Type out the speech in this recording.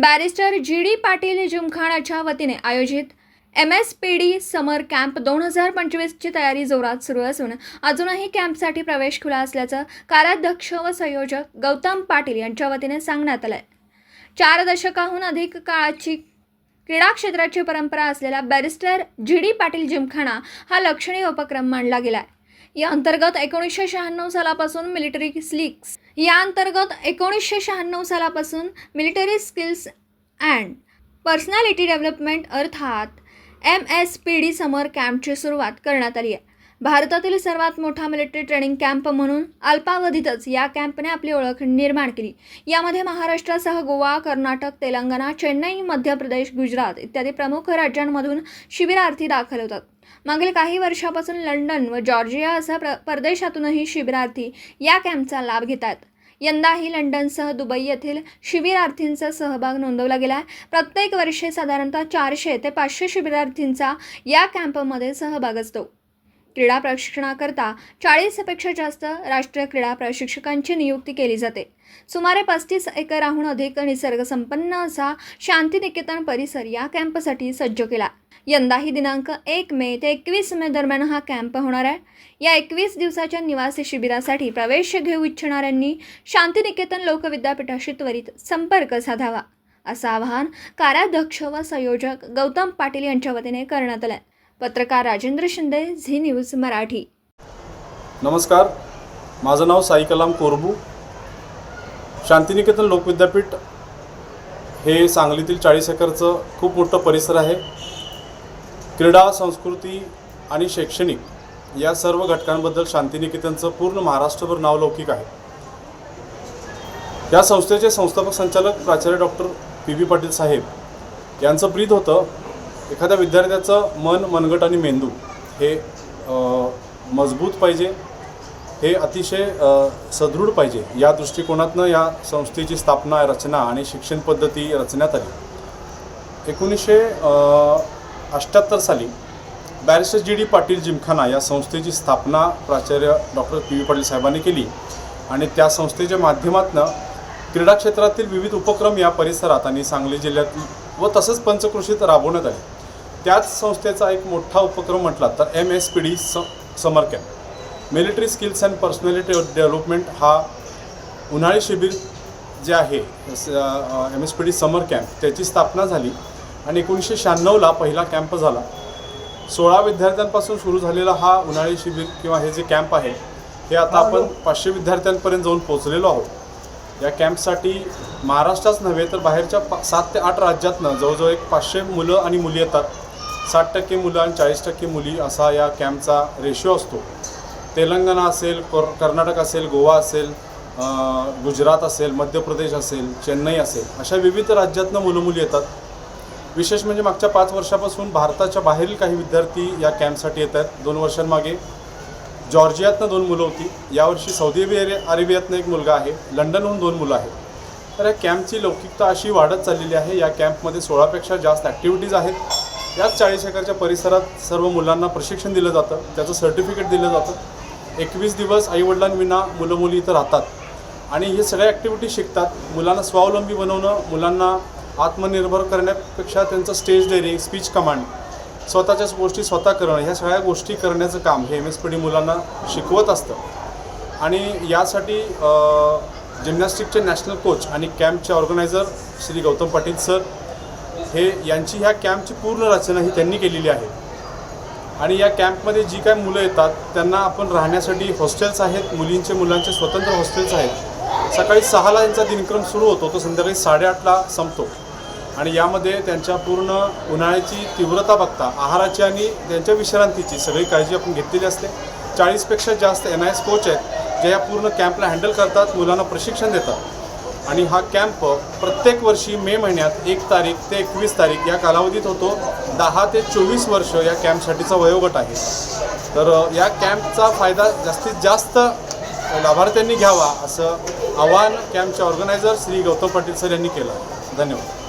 Barrister G D Patil जिमखानाच्या वतीने आयोजित M S P D summer camp दोन हजार पंचवीसची तयारी जोरात सुरू असून अजूनही कॅम्पसाठी प्रवेश खुला असल्याचं कार्याध्यक्ष व संयोजक गौतम पाटील यांच्या वतीने सांगण्यात आलं चार दशकाहून अधिक काळाची क्रीडा क्षेत्राची परंपरा असलेला barrister G D Patil gymkhana हा लक्षणीय उपक्रम मांडला गेलाय. या अंतर्गत एकोणीसशे शहाण्णव सालापासून मिलिटरी स्लिक्स या अंतर्गत एकोणीसशे शहाण्णव सालापासून military skills and personality development अर्थात M S P D summer कॅम्पची सुरुवात करण्यात आली आहे. भारतातील सर्वात मोठा मिलिटरी ट्रेनिंग कॅम्प म्हणून अल्पावधीतच या कॅम्पने आपली ओळख निर्माण केली. यामध्ये महाराष्ट्रासह गोवा कर्नाटक तेलंगणा चेन्नई मध्य प्रदेश गुजरात इत्यादी प्रमुख राज्यांमधून शिबिरार्थी दाखल होतात. मागील काही वर्षापासून लंडन व जॉर्जिया असा प्र परदेशातूनही शिबिरार्थी या कॅम्पचा लाभ घेतात यंदाही लंडनसह दुबई येथील शिबिरार्थींचा सहभाग नोंदवला गेला आहे. प्रत्येक वर्षी साधारणतः चारशे ते पाचशे शिबिरार्थींचा या कॅम्पमध्ये सहभाग असतो क्रीडा प्रशिक्षणाकरता चाळीसपेक्षा जास्त राष्ट्रीय क्रीडा प्रशिक्षकांची नियुक्ती केली जाते. सुमारे पस्तीस एकराहून अधिक निसर्गसंपन्न असा शांतिनिकेतन परिसर या कॅम्पसाठी सज्ज केला. यंदाही दिनांक एक मे ते एकवीस मे दरम्यान हा कॅम्प होणार आहे. या एकवीस दिवसाच्या निवासी शिबिरासाठी प्रवेश घेऊ इच्छिणाऱ्यांनी शांतिनिकेतन लोकविद्यापीठाशी त्वरित संपर्क साधावा असं आवाहन कार्याध्यक्ष व संयोजक गौतम पाटील यांच्या वतीने करण्यात आलं पत्रकार राजेंद्र शिंदे झी न्यूज मराठी. नमस्कार माझं नाव साई कलाम कोरबू. शांतिनिकेतन लोकविद्यापीठ हे सांगलीतील चाळीस एकरचं खूप मोठं परिसर आहे. क्रीडा संस्कृती आणि शैक्षणिक या सर्व घटकांबद्दल शांतिनिकेतनचं पूर्ण महाराष्ट्रभर नावलौकिक आहे. या संस्थेचे संस्थापक संचालक प्राचार्य डॉक्टर पी बी पाटील साहेब यांचं प्रीत होतं एखाद्या विद्यार्थ्याचं मन मनगट आणि मेंदू हे मजबूत पाहिजे हे अतिशय सदृढ पाहिजे या दृष्टिकोनातनं या संस्थेची स्थापना रचना आणि शिक्षण पद्धती रचण्यात आली. एकोणीसशे अठ्ठ्याहत्तर साली barrister G D Patil gymkhana या संस्थेची स्थापना प्राचार्य डॉक्टर पी व्ही पाटील साहेबांनी केली आणि त्या संस्थेच्या माध्यमातून क्रीडा क्षेत्रातील विविध उपक्रम या परिसरात आणि सांगली जिल्ह्यात व तसंच पंचकृषीत राबवण्यात आले. त्याच संस्थेचा एक मोठा उपक्रम म्हटला तर एम एस पी डी स summer camp military skills and personality development हा उन्हाळी शिबिर जे आहे M S P D summer camp त्याची स्थापना झाली. आणि एकोणीसशे शहाण्णवला पहिला कॅम्प झाला. सोळा विद्यार्थ्यांपासून सुरू झालेला हा उन्हाळी शिबिर किंवा हे जे कॅम्प आहे हे आता आपण पाचशे विद्यार्थ्यांपर्यंत जाऊन पोहोचलेलो आहोत. या कॅम्पसाठी महाराष्ट्राच नव्हे तर बाहेरच्या पा सात ते आठ राज्यातनं जवळजवळ एक पाचशे मुलं आणि मुली येतात. साठ टक्के मुलं आणि चाळीस टक्के मुली असा या कॅम्पचा रेशो असतो. तेलंगणा असेल कर कर्नाटक असेल गोवा असेल गुजरात असेल मध्य प्रदेश असेल चेन्नई असेल अशा विविध राज्यातनं मुलं मुली येतात. विशेष म्हणजे मागच्या पाच वर्षापासून भारताच्या बाहेरील काही विद्यार्थी या कॅम्पसाठी येत आहेत. दोन वर्षांमागे जॉर्जियातनं दोन मुलं होती. यावर्षी सौदी अरे अरेबियातनं एक मुलगा आहे. लंडनहून दोन मुलं आहेत. तर या कॅम्पची लौकिकता अशी वाढत चाललेली आहे. या कॅम्पमध्ये सोळापेक्षा जास्त ॲक्टिव्हिटीज आहेत. याच चाळीस एकरच्या परिसरात सर्व मुलांना प्रशिक्षण दिलं जातं. त्याचं सर्टिफिकेट दिलं जातं. एकवीस दिवस आईवडिलांविना मुलं मुली इथं राहतात. आणि हे सगळ्या ॲक्टिव्हिटी शिकतात. मुलांना स्वावलंबी बनवणं मुलांना आत्मनिर्भर करण्यापेक्षा त्यांचं स्टेज डेअरिंग स्पीच कमांड स्वतःच्याच गोष्टी स्वतः करणं ह्या सगळ्या गोष्टी करण्याचं काम हे एम एस पी डी मुलांना शिकवत असतं. आणि यासाठी जिम्नॅस्टिकचे नॅशनल कोच आणि कॅम्पचे ऑर्गनायझर श्री गौतम पाटील सर हे यांची ह्या कॅम्पची पूर्ण रचना ही त्यांनी केलेली आहे. आणि या कॅम्पमध्ये जी काय मुलं येतात त्यांना आपण राहण्यासाठी हॉस्टेल्स आहेत मुलींचे मुलांचे स्वतंत्र हॉस्टेल्स आहेत. सकाळी सहाला यांचा दिनक्रम सुरू होतो तो संध्याकाळी साडेआठला संपतो. आणि यामध्ये त्यांच्या पूर्ण उन्हाळ्याची तीव्रता बघता आहाराची आणि त्यांच्या विश्रांतीची सगळी काळजी आपण घेतलेली असते. चाळीसपेक्षा जास्त एन आय एस कोच आहेत जे या पूर्ण कॅम्पला हँडल करतात मुलांना प्रशिक्षण देतात. आणि हा कॅम्प प्रत्येक वर्षी मे महिन्यात एक तारीख ते एकवीस तारीख या कालावधीत होतो. दहा ते चोवीस वर्ष या कॅम्पसाठीचा वयोगट आहे. तर या कॅम्पचा फायदा जास्तीत जास्त लाभार्थ्यांनी घ्यावा असं आवाहन कॅम्पचे ऑर्गनायझर श्री गौतम पाटील सर यांनी केलं. धन्यवाद.